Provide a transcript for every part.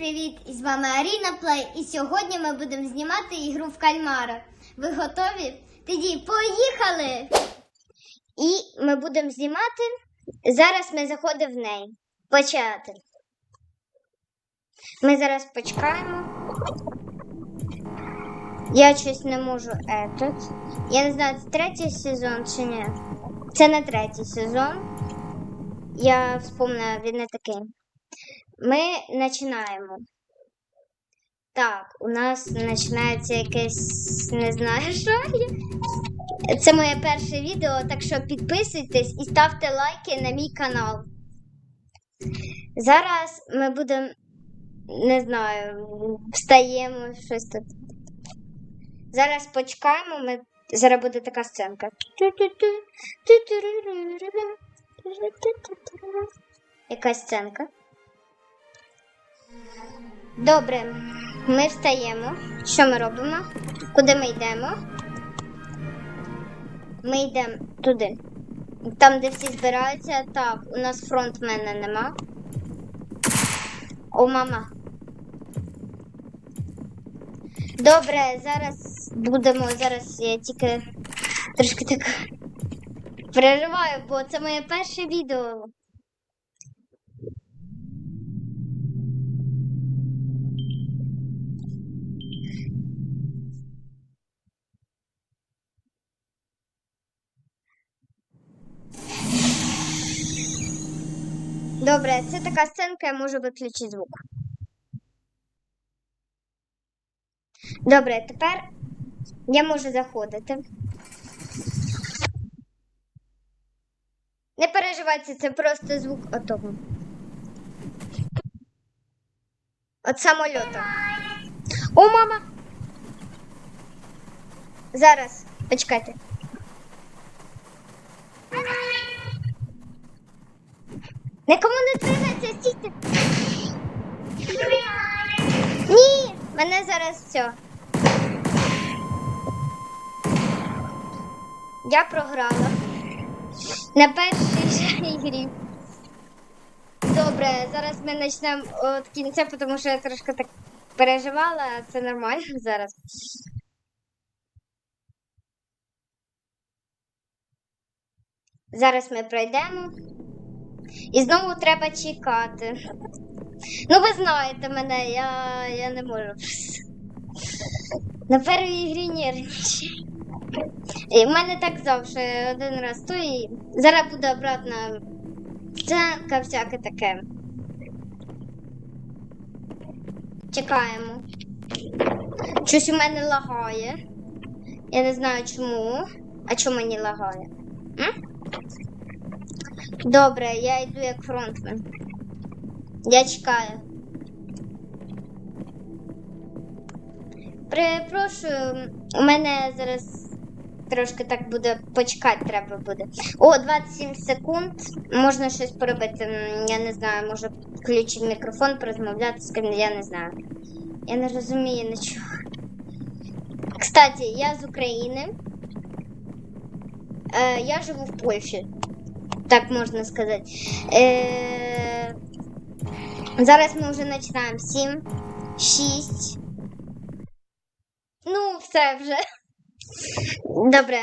привіт! І з вами Аріна Плей. І сьогодні ми будемо знімати ігру в кальмара. Ви готові? Тоді поїхали! І ми будемо знімати. Зараз ми заходимо в неї. Почати. Ми зараз почекаємо. Я щось не можу етот. Я не знаю, це третій сезон чи ні. Це не третій сезон. Я вспомнила, він не такий. Ми починаємо. Так, у нас починається якесь не знаю що. Це моє перше відео, так що підписуйтесь і ставте лайки на мій канал. Зараз ми будемо, не знаю, встаємо щось тут. Зараз почекаємо, ми... зараз буде така сценка. Якась сценка. Добре, ми встаємо. Що ми робимо? Куди ми йдемо? Ми йдемо туди. Там, де всі збираються. Так, у нас фронтмена нема. О, мама. Добре, зараз будемо. Зараз я тільки трошки так переживаю, бо це моє перше відео. Добре, це така сценка, я можу виключити звук. Добре, тепер я можу заходити. Не переживайте, це просто звук отого. От самольота. О, мама! Зараз, почекайте. Нікому не тримається, стійте. Ні, мене зараз все. Я програла. На першій же ігрі. Добре, зараз ми почнемо від кінця, тому що я трошки так переживала, а це нормально зараз. Зараз ми пройдемо. І знову треба чекати. Ну, ви знаєте мене, я, я не можу. На першій грі нервничаю. І в мене так завжди один раз то і зараз буде обратна сценка, всяке таке. Чекаємо. Щось у мене лагає. Я не знаю чому. А чому мені лагає? М? Добре, я йду як фронтмен. Я чекаю. Перепрошую, у мене зараз трошки так буде почекати треба буде. О, 27 секунд. Можна щось поробити. Я не знаю, може включити мікрофон, порозмовляти з ким, я не знаю. Я не розумію нічого. Кстати, я з України. Е, я живу в Польщі. Так можна сказати. Е, зараз ми вже починаємо 7, 6. Ну, все вже. Добре.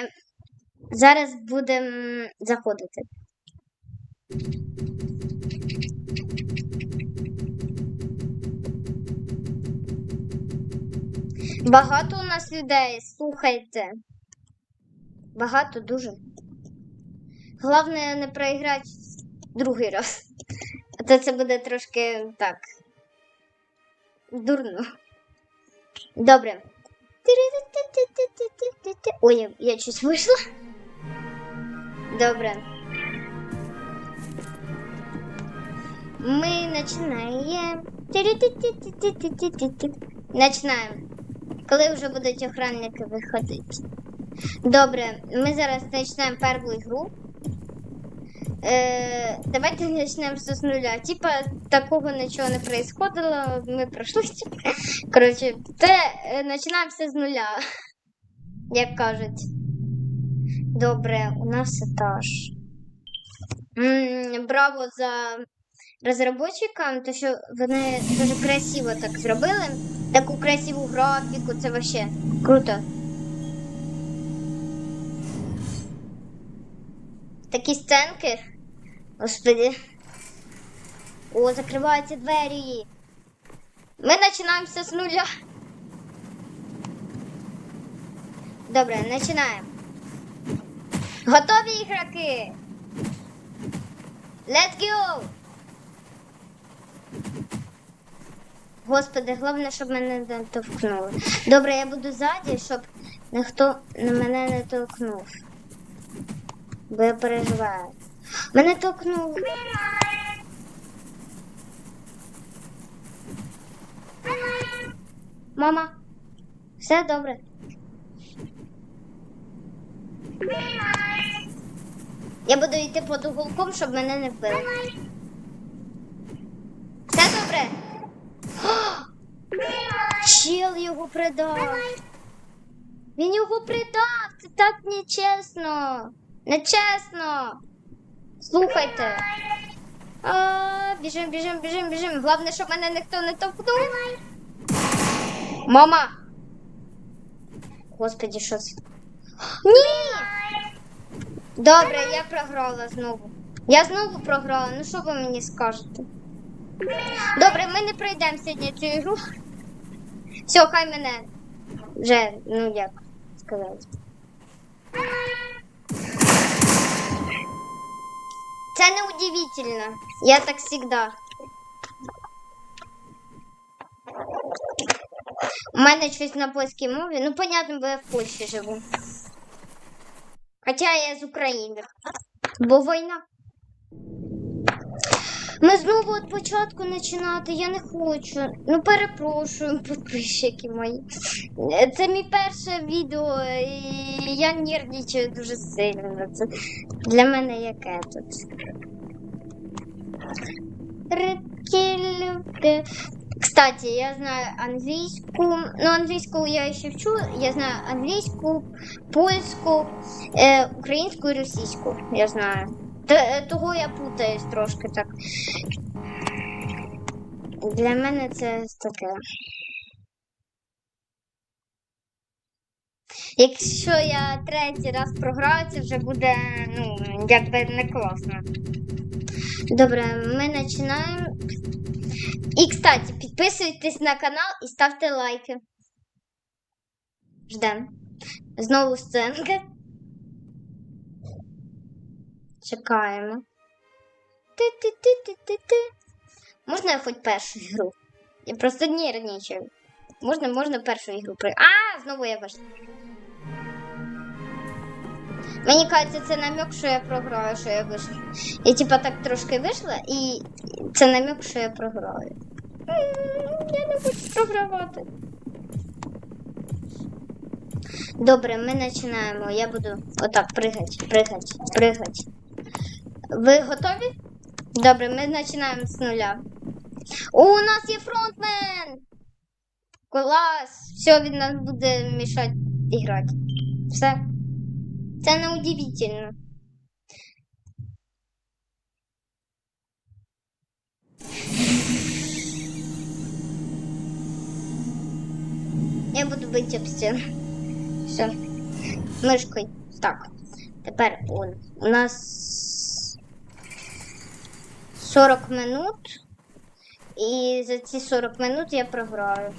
Зараз будемо заходити. Багато у нас людей, слухайте. Багато дуже. Головне не проіграти другий раз. А то це буде трошки так. Дурно. Добре. Ой, я щось вийшла. Добре. Ми починаємо. Починаємо. Коли вже будуть охранники виходити. Добре, ми зараз починаємо першу ігру. Е, давайте почнемо все з нуля. Типа такого нічого не происходило, ми пройшли. Коротше, це е, починаємо все з нуля, як кажуть. Добре, у нас етаж. М, Браво за розробникам, то що вони дуже красиво так зробили. Таку красиву графіку, це вообще круто. Такі сценки. Господи. О, закриваються двері. Ми починаємося з нуля. Добре, починаємо. Готові ігроки? Let's go! Господи, головне, щоб мене не толкнули. Добре, я буду ззаді, щоб ніхто на мене не толкнув. Бо я переживаю. Мене толкнули. Мама, все добре. Я буду йти під уголком, щоб мене не вбили. Все добре? Чел його предав. Він його предав. Це так нечесно. Нечесно. Слухайте. Біжим, біжим, біжим, біжим. Головне, щоб мене ніхто не товкнув. Мама. Господи, що це? Ні! Добре, я програла знову. Я знову програла. Ну що ви мені скажете? Добре, ми не пройдемо сьогодні цю ігру. Все, хай мене вже, ну як сказати. Це не удивительно. Я так завжди. У мене щось на польській мові. Ну, понятно, бо я в Польщі живу. Хоча я з України. Бо війна. Ми знову від початку починати, я не хочу. Ну, перепрошую, підписчики мої. Це мій перше відео, і я нервничаю дуже сильно. Це для мене яке тут. Рикелюки. Кстати, я знаю англійську. Ну, англійську я ще вчу. Я знаю англійську, польську, е, українську і російську. Я знаю. Т- того я путаюсь трошки так. Для мене це таке. Якщо я третій раз програю, це вже буде, ну, якби не класно. Добре, ми починаємо. І, кстати, підписуйтесь на канал і ставте лайки. Ждем. Знову сценка. Чекаємо. Ти-ти-ти-ти-ти-ти. Можна я хоч першу ігру? Я просто нервничаю. Можна, можна першу ігру при. А, знову я вийшла. Мені кажеться, це намек, що я програю, що я вийшла. Я типа так трошки вийшла, і це намек, що я програю. Я не хочу програвати. Добре, ми починаємо. Я буду отак пригати, пригати, пригати. Ви готові? Добре, ми починаємо з нуля. У нас є фронтмен! Клас! Все, він нас буде мішати грати. Все. Це не удивительно. Я буду бити об стіну. Все. Мишкою. Так. Тепер он. У нас 40 минут. І за ці 40 минут я програю.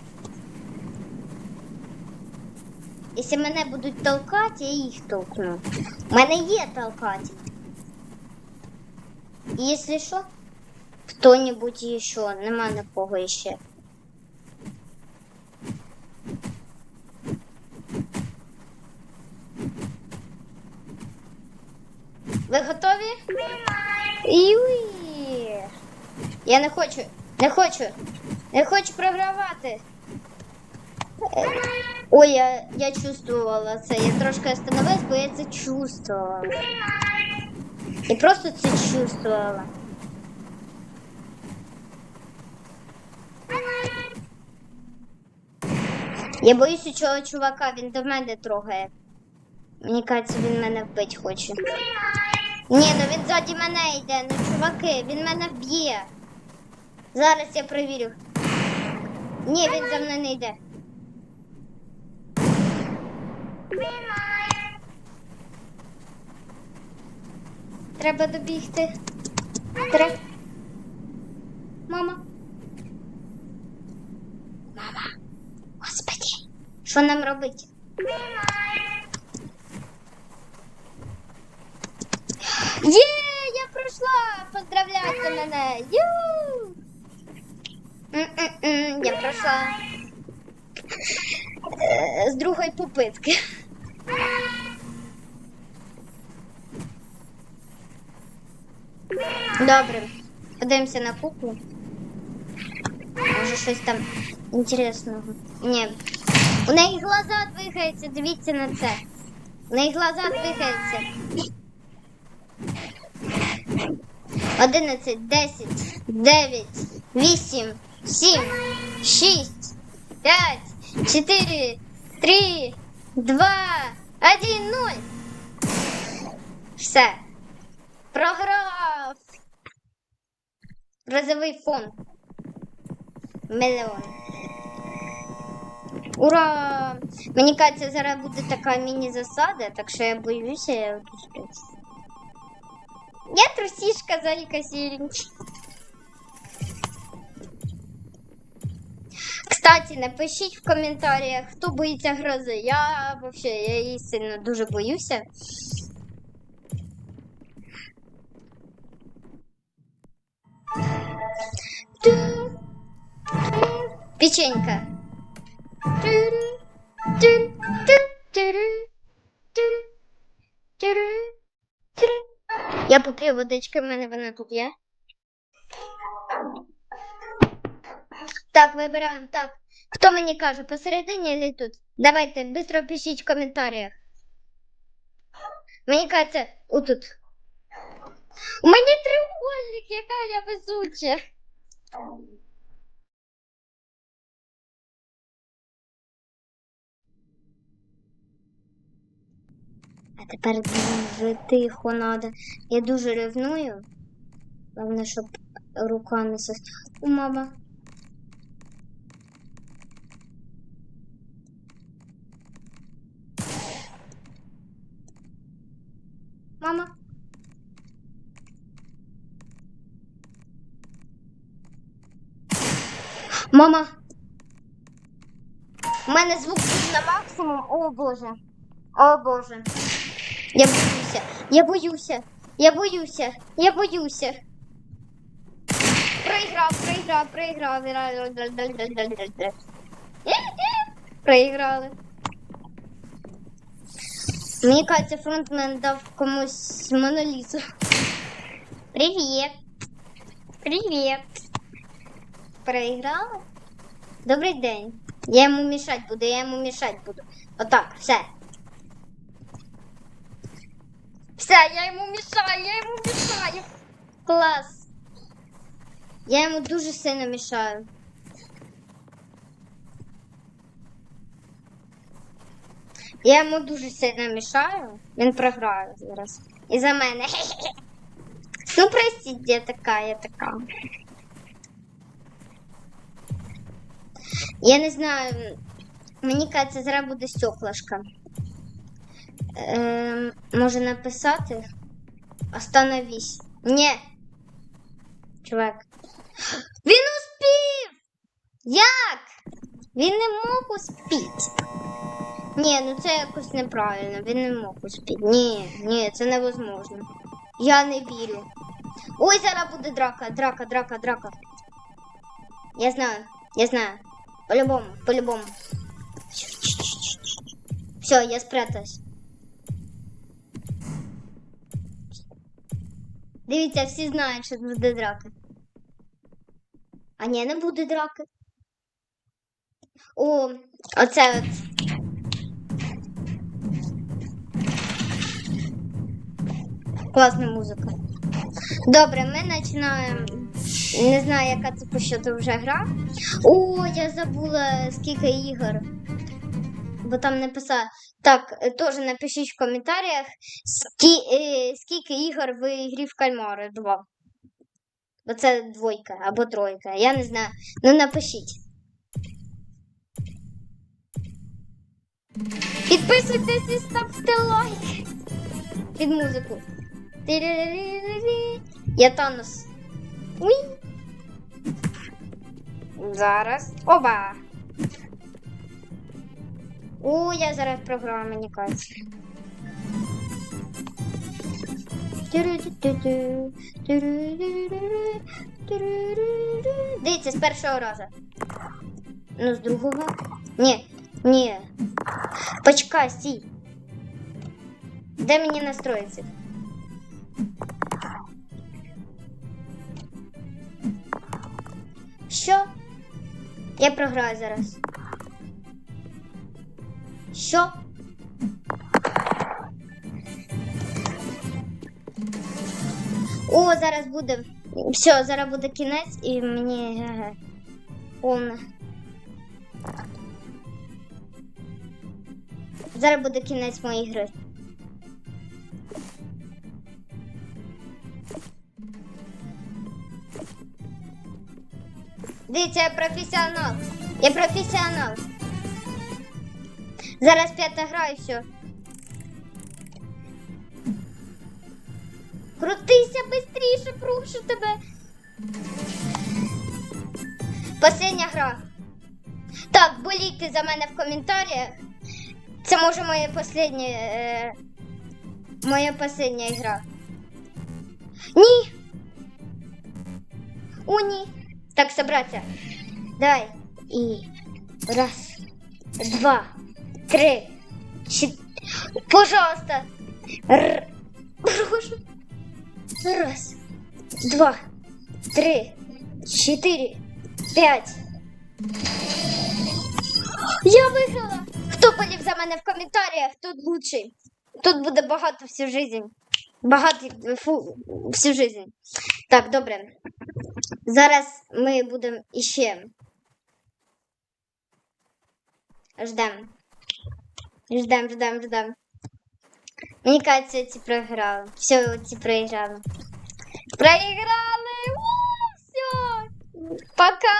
Якщо мене будуть толкати, я їх толкну. У мене є толкатель. І Якщо що, хто-небудь ще, нема нікого ще. Ви готові? Я не хочу, не хочу, не хочу програвати. Е, Ой, я, я чувствувала це. Я трошки остановилась, бо я це чувствувала. Я просто це чувствувала. Я боюсь цього чувака, він до мене трогає. Мені кажеться, він мене вбити хоче. Ні, ну він ззаді мене йде, ну чуваки, він мене б'є. Зараз я перевірю. Ні, він за мною не йде. Треба добігти. Треба. Мама. Мама. Господи. Що нам робити? Є, я пройшла! Поздравляйте мене! Ю! М-м-м, Я пройшла. Е, З другої попитки. Добре. Подивимося на куклу. Може щось там інтересного. Ні. У неї глаза двигаються, дивіться на це. У неї глаза двигаються. 11, 10, 9, 8, 7, 6, 5, 4, 3, 2, 1, 0. Все. Програв. Розовий фон. Мільйон. Ура! Мені кажеться, зараз буде така міні-засада, так що я боюся, я відпустюсь. Я трусишка, зайка сіренький. Кстати, напишіть в коментарях, хто боїться грози. Я вообще я її сильно дуже боюся. Печенька. Я поп'ю водички, в мене вона тут є. Так, вибираємо. Так. Хто мені каже, посередині чи тут? Давайте, швидко пишіть в коментарях. Мені кажеться, отут. У мене треугольник, яка я везуча. Тепер дуже тихо надо. Я дуже ревную. Головне, щоб рука не сос... О, мама. Мама. Мама. У мене звук був на максимум. О боже. О боже. Я боюся. Я боюся. Я боюся. Я боюся. Проіграв, проіграв, проіграв. Проіграли. Мені кажеться, фронтмен дав комусь монолізу. Привіт. Привіт. Проіграли? Добрий день. Я йому мішати буду, я йому мішати буду. Отак, все. Все, я йому мішаю, я йому мішаю. Клас. Я йому дуже сильно мішаю. Я йому дуже сильно мішаю. Він програє зараз. І за мене. Ну, простіть, я така, я така. Я не знаю. Мені кажеться, зараз буде стеклышко. Ем, може написати? Остановись. Ні. Чувак. Він успів! Як? Він не мог успіти. Ні, ну це якось неправильно. Він не мог успіти. Ні, ні, це невозможно. Я не вірю. Ой, зараз буде драка, драка, драка, драка. Я знаю, я знаю. По-любому, по-любому. Все, я спряталась. Дивіться, всі знають, що буде драка. А ні, не буде драки. О, оце от. Класна музика. Добре, ми починаємо. Не знаю, яка це по счету вже гра. О, я забула скільки ігор. Бо там написала. Так, е, теж напишіть в коментарях, е, скільки ігор в ігрі в кальмари. Два. Бо це двойка або тройка. Я не знаю. Ну напишіть. Підписуйтесь і ставте лайк під музику. Я Танос. Уй. Зараз. Оба. У, я зараз програма мені кажеться. Дивіться, з першого разу. Ну, з другого. Ні, ні. Почекай, стій. Де мені настроїться? Що? Я програю зараз. Що? О, зараз буде. Все, зараз буде кінець і мені ге-ге, повне. Зараз буде кінець моєї гри. Дивіться, я професіонал. Я професіонал. Зараз п'ята гра і все. Крутися швидше, прошу тебе. Последня гра. Так, болійте за мене в коментарях. Це може моя последня. Е... Моя последня гра. Ні. О, ні. Так, собраться. Давай. И раз, два, три, четыре. Пожалуйста. Р... Раз, два, три, четыре, пять. Я виграла. Хто полів за мене в коментарях, тут лучший. Тут буде багато всю жизнь. Багато фу, всю жизнь. Так, добре. Зараз ми будемо іще. Ждем. Ждем, ждем, ждем. Мені кажеться, ці програли. Все, ці проіграли. Проіграли! У, все! Пока!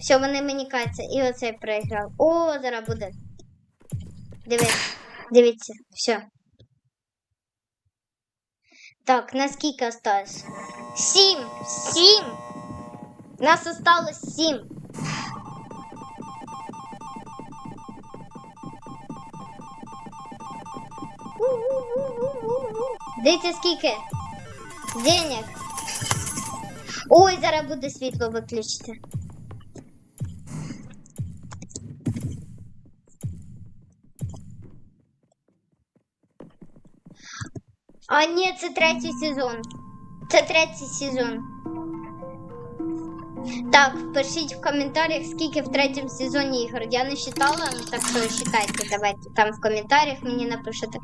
Все, вони мені кажеться. І оцей проіграв. О, зараз буде. Дивіться, дивіться, все. Так, наскільки осталось? Сім! Сім! Нас осталось сім. Дивіться скільки? Денег. Ой, зараз буде світло виключити. А ні, це третій сезон. Це третій сезон. Так, пишіть в коментарях, скільки в третьому сезоні ігор. Я не считала, ну так що считайте, давайте там в коментарях мені напишете.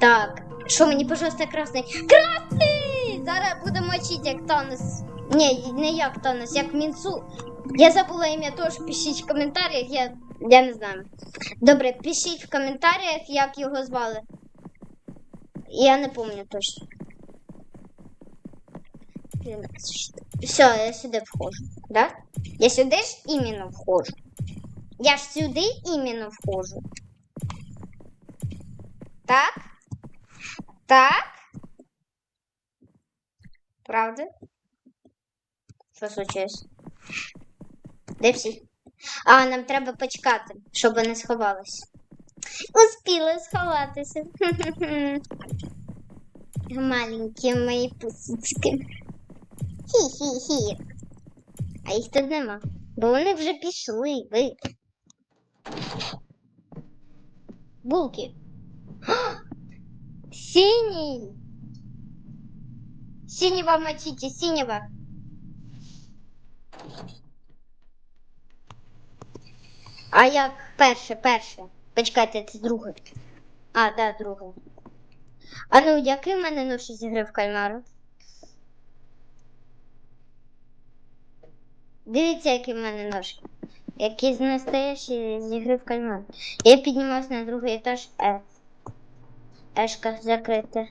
Так, Що мені, пожалуйста, красний. Красний! Зараз будемо мочити, як Танос. Ні, не як Танос, як Мінсу. Я забула ім'я теж, пишіть в коментарях, я, я не знаю. Добре, пишіть в коментарях, як його звали. Я не помню точно. Все, я сюди вхожу, да? Я сюди ж іменно вхожу. Я ж сюди іменно вхожу. Так? Так? Правда? Що случилось? Де всі? А, нам треба почекати, щоб вони сховались. Успіли сховатися. Маленькі мої пусічки. Хі-хі-хі. А їх тут нема. Бо вони вже пішли. Ви. Булки. Синій. Синего мочите, синего. А як перше, перше. Почекайте, це друге. А, да, друге. А ну, який в мене ноші з гри в кальмару? Дивіться, які в мене ножки. Які з настоящі з ігри в кальмар. Я піднімався на другий етаж Е. Ешка закрити.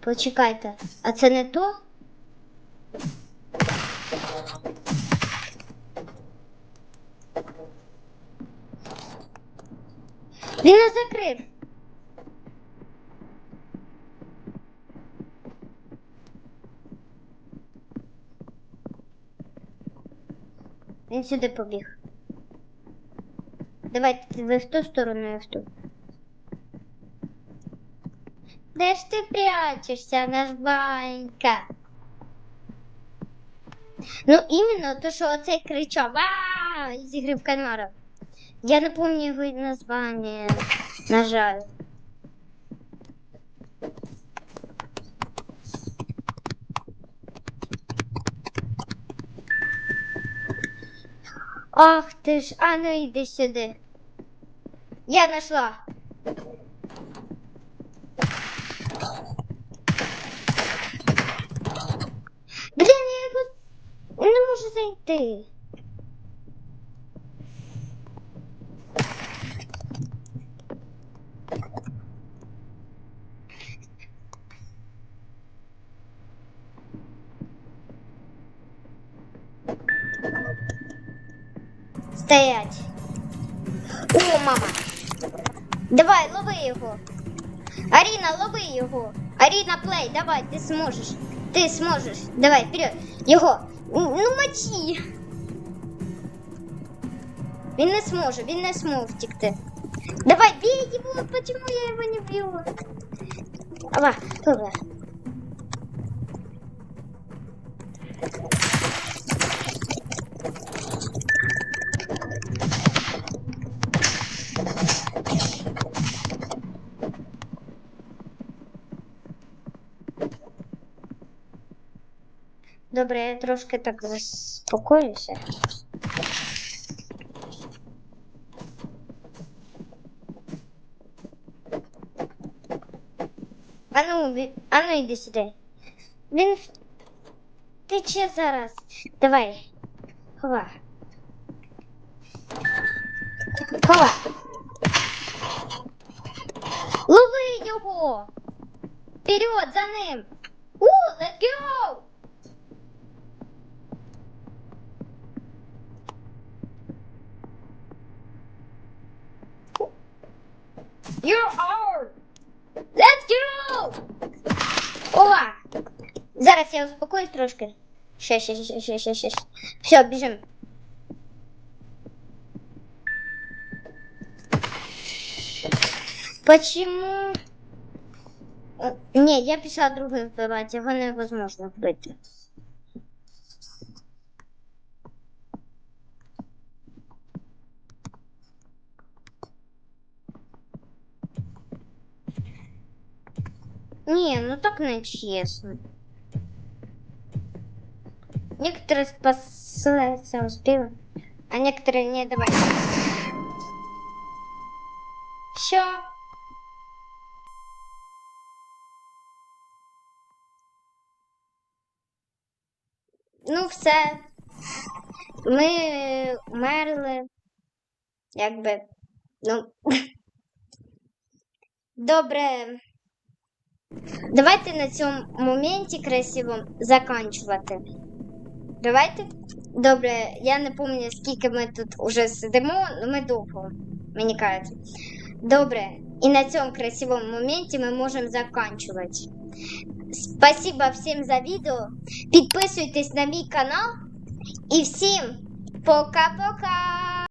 Почекайте, а це не то? Він нас закрив. Він сюди побіг. Давайте ви в ту сторону, я в ту. Де ж ти прячешся, наш банька? Ну, іменно то, що оцей кричав а з ігри в кальмара. Я не пам'ятаю його названня, на жаль. Ах ти ж, а ну йди сюди. Я знайшла. Блін, я не можу зайти. Стоять. О, мама. Давай, лови його. Аріна, лови його. Аріна, плей, давай, ти зможеш. Ти зможеш. Давай, вперед. Його. Ну, мочи. Він не зможе, він не зможе втекти. Давай, бей его, почему я его не бью? Ава, добре. Добре, я трошки так заспокоюся. Ану, ві- ану йди сюди. Він тече зараз. Давай. Хова. Хова. Лови його. Вперед за ним. У, let's go! You're out! Let's go! Ова! Зараз я успокоюсь трошки. Ще, ще, ще, ще, ще, ще. Все, біжим. Почему? Э, Не, я пішла другим вбивати, його невозможно вбити. Не, ну так не честно. Некоторые спасаются успеют, а некоторые не давай. Все. Ну, все. Ми умерли. Якби. Ну. Добре. Давайте на цьому моменті красивому заканчувати. Давайте. Добре, я не пам'ятаю, скільки ми тут уже сидимо, але ми довго, мені кажеться. Добре, і на цьому красивому моменті ми можемо заканчувати. Спасибо всім за відео. Підписуйтесь на мій канал. І всім пока-пока!